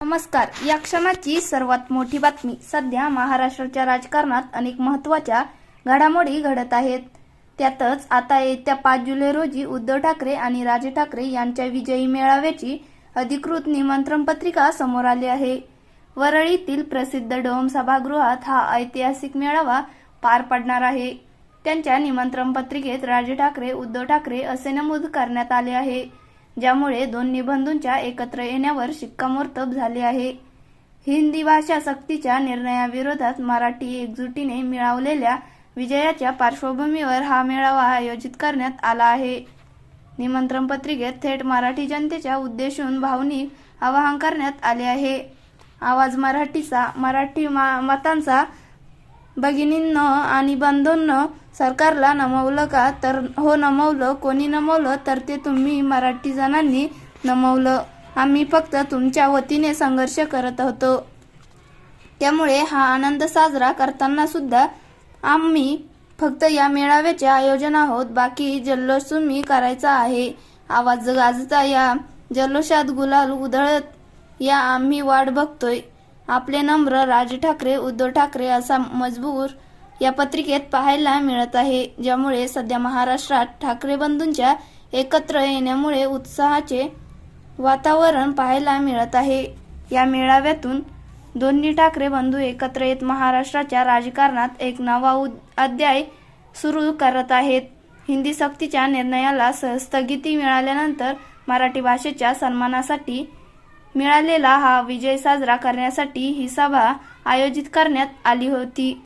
नमस्कार. या क्षणाची सर्वात मोठी बातमी. सध्या महाराष्ट्राच्या राजकारणात अनेक महत्त्वाच्या घडामोडी घडत आहेत. त्यातच आता येत्या पाच जुलै रोजी उद्धव ठाकरे आणि राज ठाकरे यांच्या विजयी मेळाव्याची अधिकृत निमंत्रण पत्रिका समोर आली आहे. वरळीतील प्रसिद्ध डोम सभागृहात हा ऐतिहासिक मेळावा पार पडणार आहे. त्यांच्या निमंत्रण पत्रिकेत राज ठाकरे उद्धव ठाकरे असे नमूद करण्यात आले आहे. ज्यामुळे दोन निबंधूंच्या एकत्र येण्यावर शिक्कामोर्तब झाले आहे. हिंदी भाषा सक्तीच्या निर्णयाविरोधात मराठी एकजुटीने मिळवलेल्या विजयाच्या पार्श्वभूमीवर हा मेळावा आयोजित करण्यात आला आहे. निमंत्रण पत्रिकेत थेट मराठी जनतेच्या उद्देशून भावनिक आवाहन करण्यात आले आहे. आवाज मराठीचा मराठी मा- मतांचा भगिनींनो आणि बंधूंनो सरकारला नमवलं का? तर हो नमवलं. कोणी नमवलं तर ते तुम्ही मराठी जणांनी नमवलं. आम्ही फक्त तुमच्या वतीने संघर्ष करत होतो. त्यामुळे हा आनंद साजरा करताना सुद्धा आम्ही फक्त या मेळाव्याचे आयोजन आहोत. बाकी जल्लोष तुम्ही करायचा आहे. आवाज गाजता या. जल्लोषात गुलाल उधळत या आम्ही वाट बघतोय. आपले नम्र राज ठाकरे उद्धव ठाकरे असा मजबूर या पत्रिकेत पाहायला मिळत आहे ज्यामुळे सध्या महाराष्ट्रात ठाकरे बंधूंच्या एकत्र येण्यामुळे उत्साहाचे वातावरण पाहायला मिळत आहे. या मेळाव्यातून दोन्ही ठाकरे बंधू एकत्र येत महाराष्ट्राच्या राजकारणात एक नवा अध्याय सुरू करत आहेत. हिंदी सक्तीच्या निर्णयाला स- स्थगिती मिळाल्यानंतर मराठी भाषेच्या सन्मानासाठी मिळालेला हा विजय साजरा करण्यासाठी ही सभा आयोजित करण्यात आली होती.